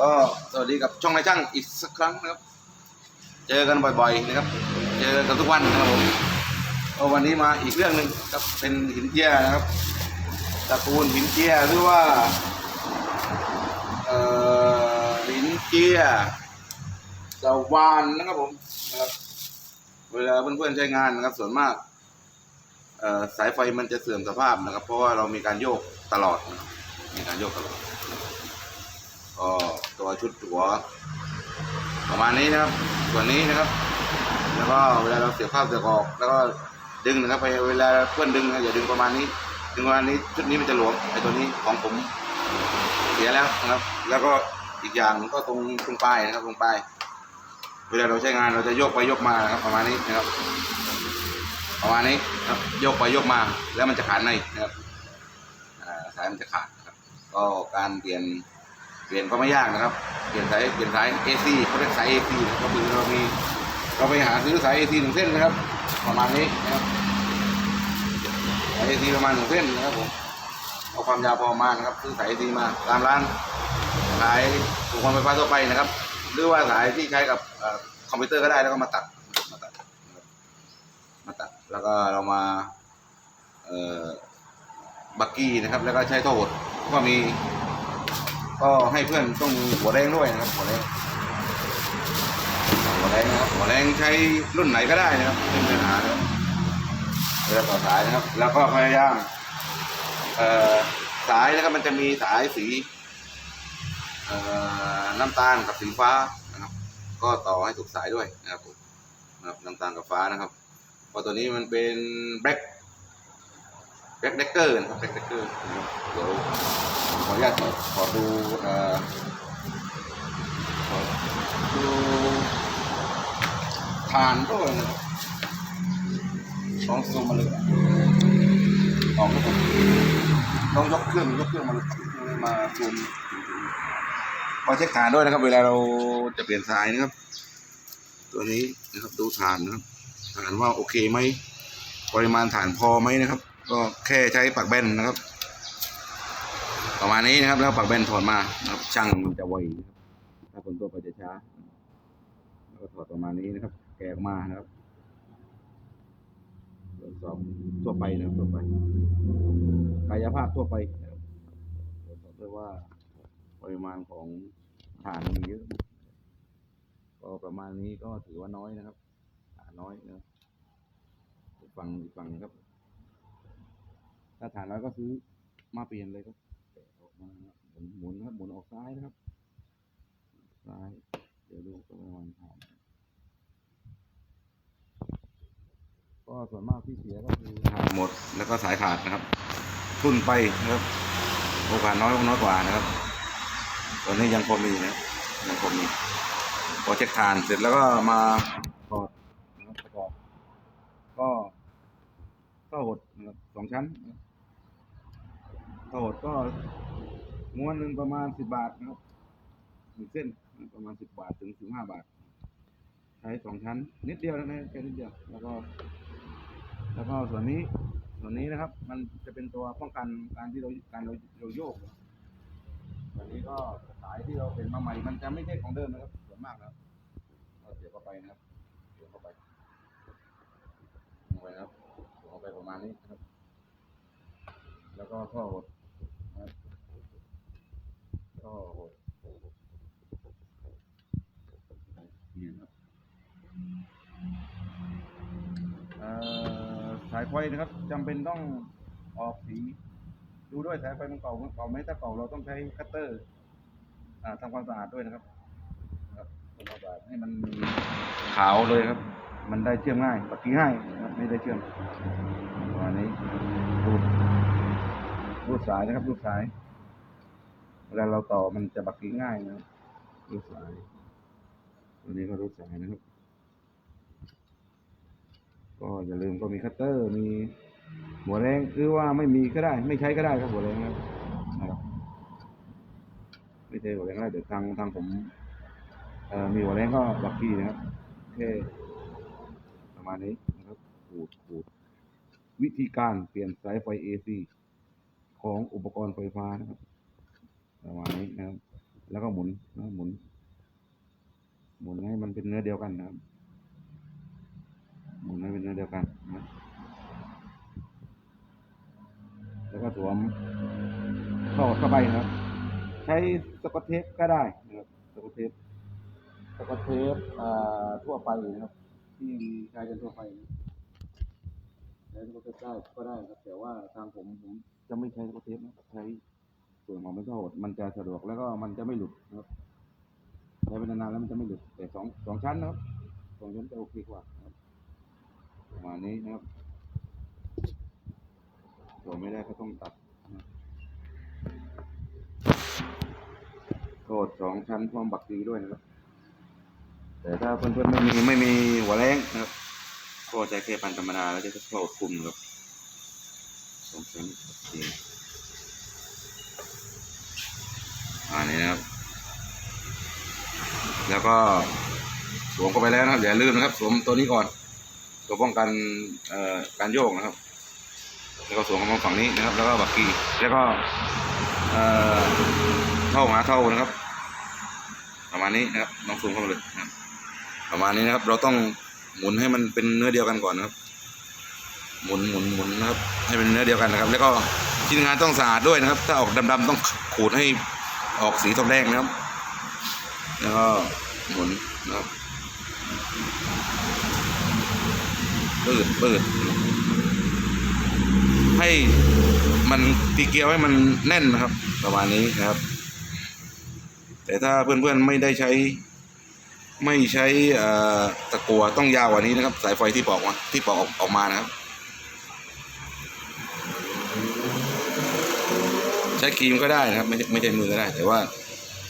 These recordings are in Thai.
ก็สวัสดีกับช่องนายช่างอีกสักครั้งนะครับ เจอกันบ่อยๆนะครับ เจอกันทุกวันนะครับผมวันนี้มาอีกเรื่องหนึ่งครับเป็นหินเจียนะครับตระกูลหินเจียหรือว่าเอ่อหินเจียสวานนะครับผมนะครับเวลาเพื่อนๆใช้งานนะครับ ส่วนมากเอ่อสายไฟมันจะเสื่อมสภาพนะครับ เพราะว่าเรามีการโยกตลอด มีการโยกตลอด ตัวชุดหัวประมาณนี้นะครับ ส่วนนี้นะครับ แล้วก็เวลาเราเสียบเข้าเสียบออก แล้วก็ดึงนะครับไปเวลาเพื่อนดึงนะอย่าดึงประมาณนี้ดึงประมาณนี้ชุดนี้มันจะหลวมไอ้ตัวนี้ของผมเสียแล้วนะครับ แล้วก็อีกอย่างก็ตรงตรงปลายนะครับตรงปลายเวลาเราใช้งานเราจะโยกไปโยกมานะครับ ประมาณนี้นะครับ ประมาณนี้ครับโยกไปโยกมา แล้วมันจะขาดในนะครับสายมันจะขาดนะครับ ก็การเปลี่ยน เปลี่ยนก็ไม่ยากนะครับ เปลี่ยนสายเปลี่ยนสาย AC เขาเรียกสาย AC นะครับก็คือเรามีเราไปหาซื้อสาย AC หนึ่งเส้นนะครับ ประมาณนี้นะครับสาย AC ประมาณหนึ่งเส้นนะครับผมเอาความยาวพอมานะครับซื้อสาย AC มาตามร้านขายอุปกรณ์ไฟฟ้าทั่วไปนะครับ หรือว่าสายที่ใช้กับคอมพิวเตอร์ก็ได้แล้วก็มาตัดมาตัดมาตัดแล้วก็เรามาเอ่อบักกี้นะครับ แล้วก็ใช้โทษก็มี ก็ให้เพื่อนต้องหัวแรงด้วยนะครับหัวแรงหัวแรงนะครับหัวแรงใช้รุ่นไหนก็ได้นะครับไม่มีปัญหานะครับเวลาต่อสายนะครับ แล้วก็พยายามเอ่อสายนะครับมันจะมีสายสีเอ่อน้ำตาลกับสีฟ้านะครับ ก็ต่อให้ถูกสายด้วยนะครับผมนะครับน้ำตาลกับฟ้านะครับเพราะตัวนี้มันเป็นแบล็ค แบ็คเดกเกอร์นะครับแบ็คเดกเกอร์เดี๋ยวขออนุญาตขอดูอ่อขอดูฐานด้วยนะครับลองซูมมาเลยลองก็ผมลองยกเครื่องยกเครื่องมาเลยมาซูมมาเช็คฐานด้วยนะครับ เวลาเราจะเปลี่ยนสายนะครับ ตัวนี้นะครับดูฐานนะครับฐานว่าโอเคไหมปริมาณฐานพอไหมนะครับ ก็แค่ใช้ปากแบนนะครับ ประมาณนี้นะครับ แล้วปักแบนถอดมาครับช่างมันจะไวนะครับถ้าคนตัวไปจะช้าแล้วก็ถอดประมาณนี้นะครับ แกะออกมานะครับตรวจสอบทั่วไปนะครับทั่วไป กายภาพทั่วไปนะครับตรวจสอบด้วยว่าปริมาณของฐานมีเยอะ ก็ประมาณนี้ก็ถือว่าน้อยนะครับฐานน้อยนะครับอีกฝั่งอีกฝั่งครับ ถ้าฐานน้อยก็ซื้อมาเปลี่ยนเลยครับแกะออกมาหมุนหมุนครับหมุนออกซ้ายนะครับ ซ้าย เดี๋ยวดูก็ประมาณผ่านก็ส่วนมากที่เสียก็คือขาดหมดแล้วก็สายขาดนะครับทุ่นไปนะครับโอกาสน้อยน้อยกว่านะครับ ตอนนี้ยังพอมีนะยังพอมีพอเช็คทานเสร็จแล้วก็มาถอดนะครับประกอบก็ก็หดนะครับสองชั้นนะ โทษก็ม้วนหนึ่งประมาณสิบบาทนะครับหนึ่งเส้นประมาณสิบบาทถึงสิบห้าบาท ใช้สองชั้น นิดเดียวนะแค่นิดเดียว แล้วก็ แล้วก็ส่วนนี้ ส่วนนี้นะครับ มันจะเป็นตัวป้องกันการที่เราการเราเราโยกส่วนนี้ก็สายที่เราเป็นมาใหม่ มันจะไม่ใช่ของเดิมนะครับส่วนมากนะครับเราเสียบเข้าไปนะครับเสียบเข้าไปลงไปนะครับเสียบเข้าไปประมาณนี้นะครับ แล้วก็ท่อหด สายไฟนะครับจำเป็นต้องออกสี ดูด้วยสายไฟมันเก่ามันเก่าไหมถ้าเก่าเราต้องใช้คัตเตอร์ทำความสะอาดด้วยนะครับทำความสะอาดให้มันขาวเลยครับ มันได้เชื่อมง่ายปฏิง่ายนะครับไม่ได้เชื่อมประมาณนี้ดูรูดสายนะครับรูดสาย วลาเราต่อมันจะบักกิ้ง่ายนะรูดสายตัวนี้ก็รูดสายนะครับ ก็อย่าลืมก็มีคัตเตอร์ มีหัวแรงหรือว่าไม่มีก็ได้ ไม่ใช้ก็ได้ครับหัวแรงนะครับไม่ใช่หัวแรงก็ได้เดี๋ยวทางทางผมมีหัวแรงก็บักกี้นะครับแค่ประมาณนี้นะครับขูดขูดวิธีการเปลี่ยนสายไฟ AC ของอุปกรณ์ไฟฟ้านะครับ ประมาณนี้นะครับ แล้วก็หมุนนะหมุน หมุนให้มันเป็นเนื้อเดียวกันนะครับ หมุนให้เป็นเนื้อเดียวกันนะแล้วก็สวมเข้าเข้าไปนะครับ ใช้สกอตเทปก็ได้นะครับสกอตเทปสกอตเทปอ่าทั่วไปนะครับ ที่ใช้กันทั่วไปนะใช้สกอตเทปได้ก็ได้ครับ แต่ว่าทางผมผมจะไม่ใช้สกอตเทปนะใช้ ส่วนของเป็นข้าวหดมันจะสะดวกแล้วก็มันจะไม่หลุดนะครับใช้ไปนานๆแล้วมันจะไม่หลุดแต่สองสองชั้นนะครับสองชั้นจะโอเคกว่านะครับประมาณนี้นะครับตัวไม่ได้ก็ต้องตัดนะโทษสองชั้นพร้อมบักดีด้วยนะครับ แต่ถ้าเพื่อนๆไม่มีไม่มีหัวแรงนะครับก็ใช้แค่พันธรรมดาแล้วจะเข้าคุมครับสองชั้นโอเค อันนี้นะครับ แล้วก็สวมเข้าไปแล้วนะครับอย่าลืมนะครับ สวมตัวนี้ก่อนตัวป้องกันการโยกนะครับ แล้วก็สวมเข้ามาฝั่งนี้นะครับ แล้วก็บักกี้แล้วก็เท่าหาเท่านะครับ ประมาณนี้นะครับน้องซูมเข้ามาเลยนะครับประมาณนี้นะครับ เราต้องหมุนให้มันเป็นเนื้อเดียวกันก่อนนะครับ หมุนหมุนหมุนนะครับ ให้เป็นเนื้อเดียวกันนะครับ แล้วก็ชิ้นงานต้องสะอาดด้วยนะครับ ถ้าออกดำๆต้องขูดให้ ออกสีทองแดงนะครับ แล้วก็หมุนนะครับเปิดเปิด ให้มันตีเกลียวให้มันแน่นนะครับ ประมาณนี้นะครับ แต่ถ้าเพื่อนๆไม่ได้ใช้ ไม่ใช้ตะกัวต้องยาวกว่านี้นะครับ สายไฟที่ปอกมาที่ปอกออกมานะครับ ช้ครีมก็ได้นะครับ ไม่ไม่ใช่มือก็ได้ แต่ว่า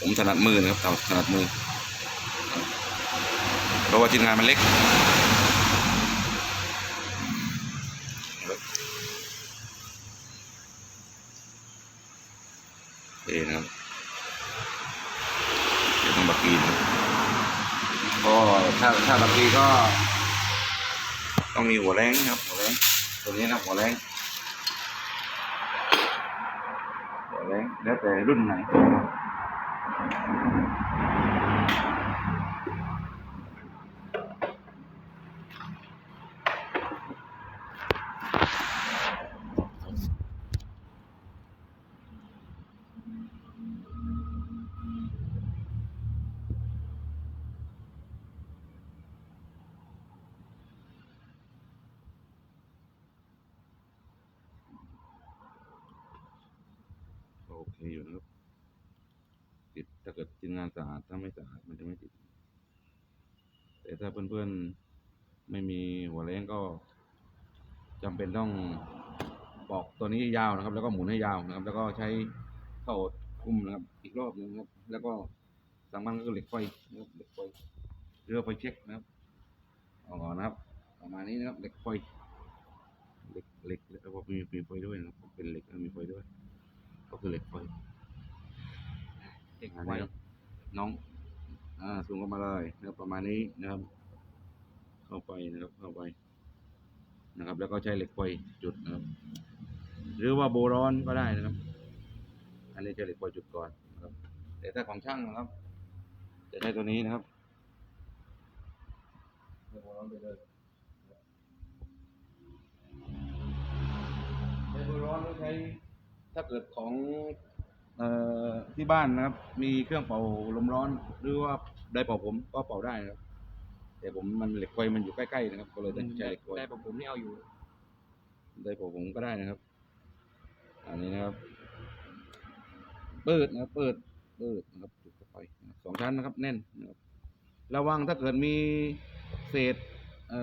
ผมถนัดมือนะครับถนัดมือ เพราะว่าทีมงานมันเล็กเอนะครับเดี๋ยวต้องบักกีนะก็ถ้าถ้าบางทีก็ ต้องมีหัวแรงนะครับ หัวแรงตัวนี้นะหัวแรงหัว แล้วแต่รุ่นไหน นะครับโอยู่นะครับ ติดถ้าเกิดทีมงานสะอาดถ้าไม่สะอาดมันจะไม่ติด แต่ถ้าเพื่อนๆไม่มีหัวแรงก็จำเป็นต้องปอกตัวนี้ยาวนะครับ แล้วก็หมุนให้ยาวนะครับ แล้วก็ใช้เข้าคุมนะครับ อีกรอบหนึงนะครับ แล้วก็สำคัญก็คือเหล็กไฟนะครับเหล็กไฟเรือไฟเช็คนะครับเอาก่อนนะครับประมาณนี้นะครับเหล็กไฟเหล็กเหล็กแล้วก็มีมีไฟด้วยนะครับเป็นเหล็กแล้วมีไฟด้วย ก็คือเหล็กไฟเด็กอันไว้นี้ครับน้อง อ่าสูงเข้ามาเลยนะครับประมาณนี้นะครับ เข้าไปนะครับเข้าไปนะครับ แล้วก็ใช้เหล็กไฟจุดนะครับ หรือว่าโบรอนก็ได้นะครับ อันนี้ใช้เหล็กไฟจุดก่อนนะครับ แต่ถ้าของช่างนะครับ จะใช้ตัวนี้นะครับใช้โบรอนไปเลยใช้โบรอนหรือใช้ ถ้าเกิดของเอ่อที่บ้านนะครับ มีเครื่องเป่าลมร้อนหรือว่าไดร์เป่าผมก็เป่าได้นะครับ แต่ผมมันเหล็กไฟมันอยู่ใกล้ๆนะครับ ก็เลยต้องใช้เหล็กไฟได้ผมผมนี่เอาอยู่ ไดร์เป่าผมก็ได้นะครับ อันนี้นะครับ เปิดนะครับ เปิด เปิดนะครับจุดเข้าไปนะครับสองชั้นนะครับ แน่นนะครับ ระวังถ้าเกิดมีเศษเอ่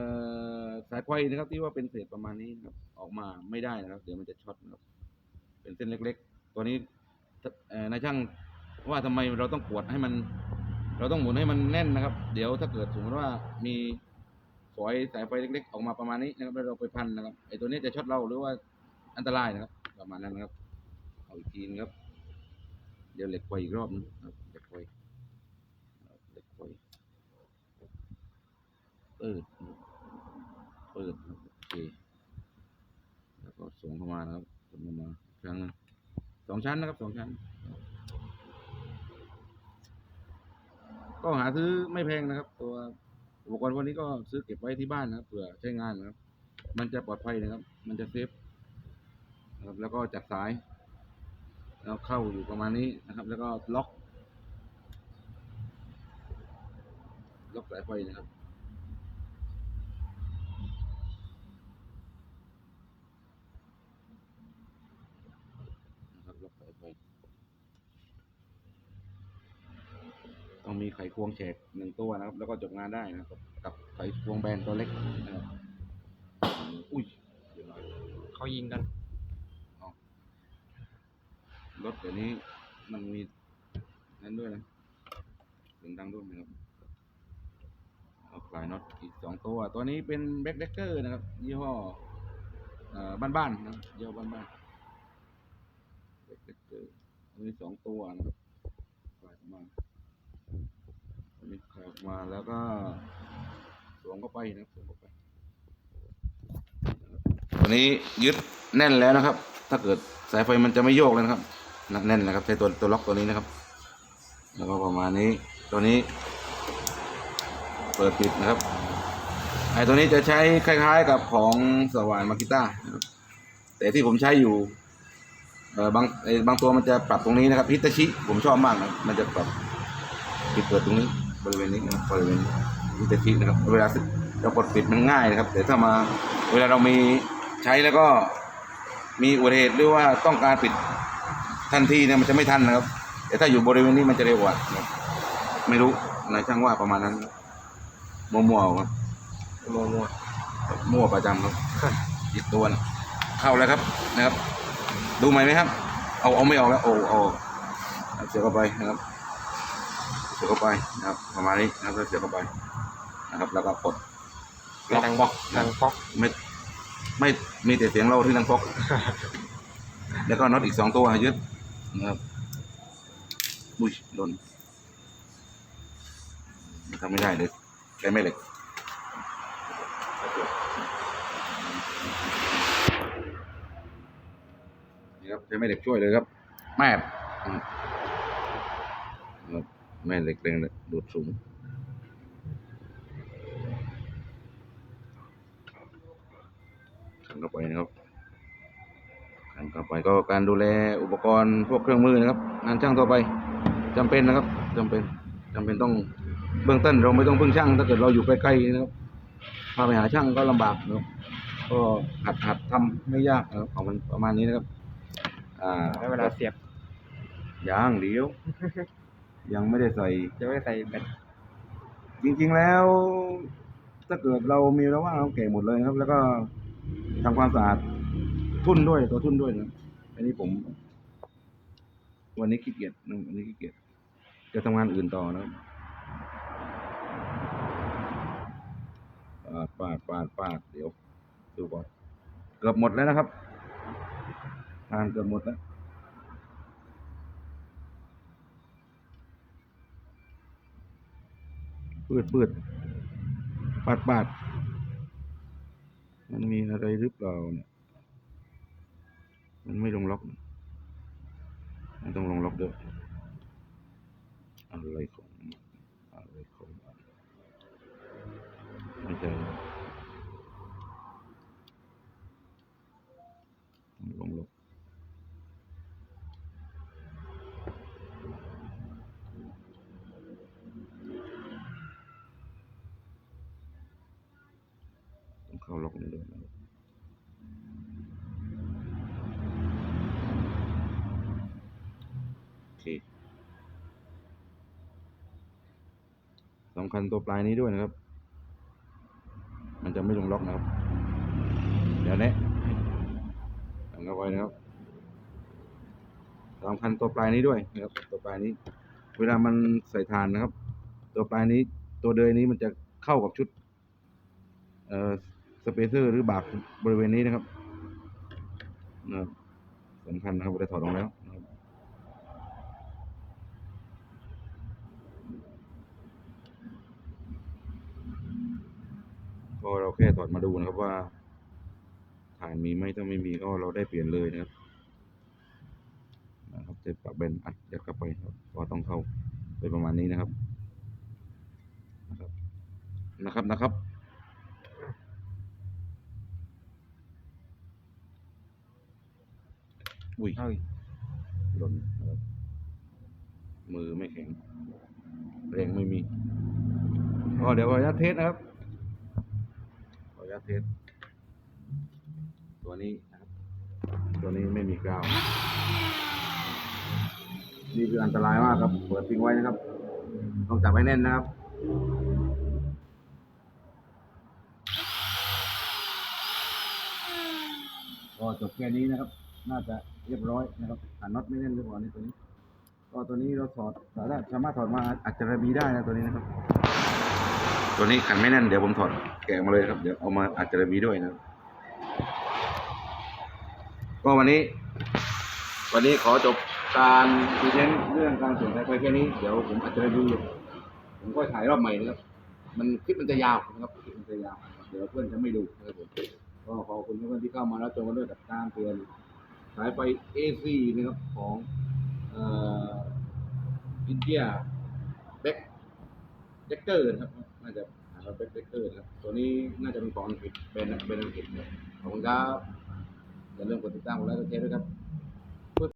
อสายไฟนะครับ ที่ว่าเป็นเศษประมาณนี้นะครับ ออกมาไม่ได้นะครับ เดี๋ยวมันจะช็อตนะครับ เป็นเส้นเล็ก ๆ ตัวนี้ในายช่างว่าทำไมเราต้องกดให้มัน เราต้องหมุนให้มันแน่นนะครับ เดี๋ยวถ้าเกิดสมมติว่ามีฝอยสายไฟเล็ก ๆ ออกมาประมาณนี้นะครับแล้วเราไปพันนะครับไอ้ตัวนี้จะช็อตเราหรือว่าอันตรายนะครับ ประมาณนั้นนะครับเอาอีกทีนะครับ เดี๋ยวเหล็กไปอีกรอบนึงนะครับเหล็กไฟเหล็กไฟเปิดนะครับเปิดนะครับโอเค แล้วก็ส่งเข้ามานะครับส่งเข้ามาอีกครั้งหนึงสอง ชั้นนะครับสองชั้น ก็หาซื้อไม่แพงนะครับ ตัวอุปกรณ์พวกนี้ก็ซื้อเก็บไว้ที่บ้านนะครับเผื่อใช้งานนะครับ มันจะปลอดภัยนะครับ มันจะเซฟนะครับ แล้วก็จัดสายแล้วเข้าอยู่ประมาณนี้นะครับ แล้วก็ล็อกล็อกสายไฟนะครับ นะครับล็อกสายไฟ ต้องมีไขควงแฉกหนึ่งตัวนะครับ แล้วก็จบงานได้นะครับ กับไขควงแบนตัวเล็กนะครับอุ้ยเดี๋ยวหน่อยเขายิงกันรถเดี๋ยวนี้มันมีนั้นด้วยนะเสียงดังด้วยนะครับเอาคลายน็อตอีกสองตัว ตัวนี้เป็นแบ็คเดกเกอร์นะครับ ยี่ห้อเอ่อบ้านๆนะครับยี่ห้อบ้านๆแบ็คเดกเกอร์มีสองตัวนะครับคลายออกมา อันนี้คลายออกมาแล้วก็สวมเข้าไปนะครับสวมเข้าไปตัวนี้ยึดแน่นแล้วนะครับ ถ้าเกิดสายไฟมันจะไม่โยกเลยนะครับแน่นนะครับใช้ตัวตัวล็อกตัวนี้นะครับ แล้วก็ประมาณนี้ตัวนี้ เปิดปิดนะครับไอ้ตัวนี้จะใช้คล้าย ๆ กับของสว่านมากิต้าแต่ที่ผมใช้อยู่เออบางไอ้บางตัวมันจะปรับตรงนี้นะครับฮิตาชิ ผมชอบมากนะมันจะปรับปิดเปิดตรงนี้ บริเวณนี้นะครับบริเวณฮิตาชินะครับ เวลาเรากดปิดมันง่ายนะครับ แต่ถ้ามาเวลาเรามีใช้แล้วก็มีอุบัติเหตุหรือว่าต้องการปิดทันทีเนี่ยมันจะไม่ทันนะครับ แต่ถ้าอยู่บริเวณนี้มันจะเร็วกว่านะครับไม่รู้นายช่างว่าประมาณนั้นมั่วๆครับมัวมัวมั่วประจำครับอีกตัวนะเข้าแล้วครับนะครับ ดูไหมไหมครับ เอาเอาไม่ออกแล้วโอ้เอาเอาเสียบเข้าไปนะครับเสียบเข้าไปนะครับประมาณนี้นะครับแล้วเสียบเข้าไปนะครับ แล้วก็กดล็อกดังบล็อกดันะงป๊อกไม่ไม่มีแต่เสียงเราที่ดังฟอกแล้วก็น็อตอีกสองตัวยึดนะครับอุ้ยโดนทำไม่ได้เลยใช้แม่เหล็กนี่ครับใช้แม่เหล็กช่วยเลยครับแม่บอืมครับ แม่เหล็กแรงดูดสูง ขันเข้าไปนะครับ ขันเข้าไปก็การดูแลอุปกรณ์พวกเครื่องมือนะครับ งานช่างต่อไปจำเป็นนะครับจำเป็นจำเป็นต้องเบื้องต้นเราไม่ต้องพึ่งช่าง ถ้าเกิดเราอยู่ใกล้ๆนะครับพาไปหาช่างก็ลำบากนะครับก็หัดหัดทำไม่ยากนะครับของมันประมาณนี้นะครับ อ่าแล้วเวลาเสียบยางเดียว ยังไม่ได้ใส่ จะไม่ได้ใส่แบตจริงๆแล้ว ถ้าเกิดเรามีแล้วว่างเราแกะหมดเลยนะครับ แล้วก็ทำความสะอาดทุ่นด้วยตัวทุ่นด้วยนะอันนี้ผม วันนี้ขี้เกียจนะวันนี้ขี้เกียจจะทำงานอื่นต่อนะครับปาดปาดปาดปาดเดี๋ยว ดูก่อนเกือบหมดแล้วนะครับ ทานเกือบหมดแล้ว ปืดปืดปาดปาดมันมีอะไรหรือเปล่าเนี่ย มันไม่ลงล็อก มันต้องลงล็อกด้วยอะไรของอะไรของมันไม่ใช่ลงล็อกต้องเข้าล็อกนี้ด้วยนะครับ โอเคสำ คัญตัวปลายนี้ด้วยนะครับ มันจะไม่ลงล็อกนะครับ เดี๋ยวนี้ทำเข้าไปนะครับสำคัญตัวปลายนี้ด้วยนะครับ ตัวปลายนี้ เวลามันใส่ฐานนะครับ ตัวปลายนี้ตัวเดยนี้มันจะเข้ากับชุดเอ่อสเปเซอร์หรือบากบริเวณนี้นะครับนะครับสำคัญนะครับเวลาถอดออกแล้วนะครับ ก็เราแค่ถอดมาดูนะครับว่าฐานมีไหมถ้าไม่มีก็เราได้เปลี่ยนเลยนะครับ นะครับเสร็จปรับเบนอัดยัดเข้าไปครับก็ต้องเข้าไปประมาณนี้นะครับ นะครับนะครับอุ้ยเฮ้ยหล่นนะครับมือไม่แข็ง แรงไม่มีก็เดี๋ยวขออนุญาตเทสนะครับ ขออนุญาตเทสตัวนี้นะครับ ตัวนี้ไม่มีกาวนี่คืออันตรายมากครับ เปิดทิ้งไว้นะครับ ต้องจับให้แน่นนะครับก็จบแค่นี้นะครับ น่าจะเรียบร้อยนะครับหาน็อตไม่แน่นเรียบร้อยในตัวนี้ ก็ตัวนี้เราถอดสามารถสามารถถอดมาอัจฉริยได้นะตัวนี้นะครับ ตัวนี้ขันไม่แน่นเดี๋ยวผมถอด แกะมาเลยครับ เดี๋ยวเอามาอัจฉริยด้วยนะก็วันนี้ วันนี้ขอจบการพรีเซนต์เรื่องการเปลี่ยนสายไฟแค่นี้ เดี๋ยวผมอัจฉริยผมก็ถ่ายรอบใหม่นะครับ มันคลิปมันจะยาวนะครับคลิปมันจะยาว เดี๋ยวเพื่อนจะไม่ดูนะครับผมก็ขอบคุณเพื่อนที่เข้ามาแล้วชมกันด้วยกับการเปลี่ยนสายไฟ AC นะครับของเอ่ออินเดียแบ็คเด็กเกอร์นะครับน่าจะ หาว่าแบ็คเด็กเกอร์นะครับตัวนี้น่าจะเป็นของอังกฤษเป็นเป็นอังกฤษนะครับขอบคุณครับอย่าลืมกดติดตามกดไลค์กดแชร์ด้วยครับ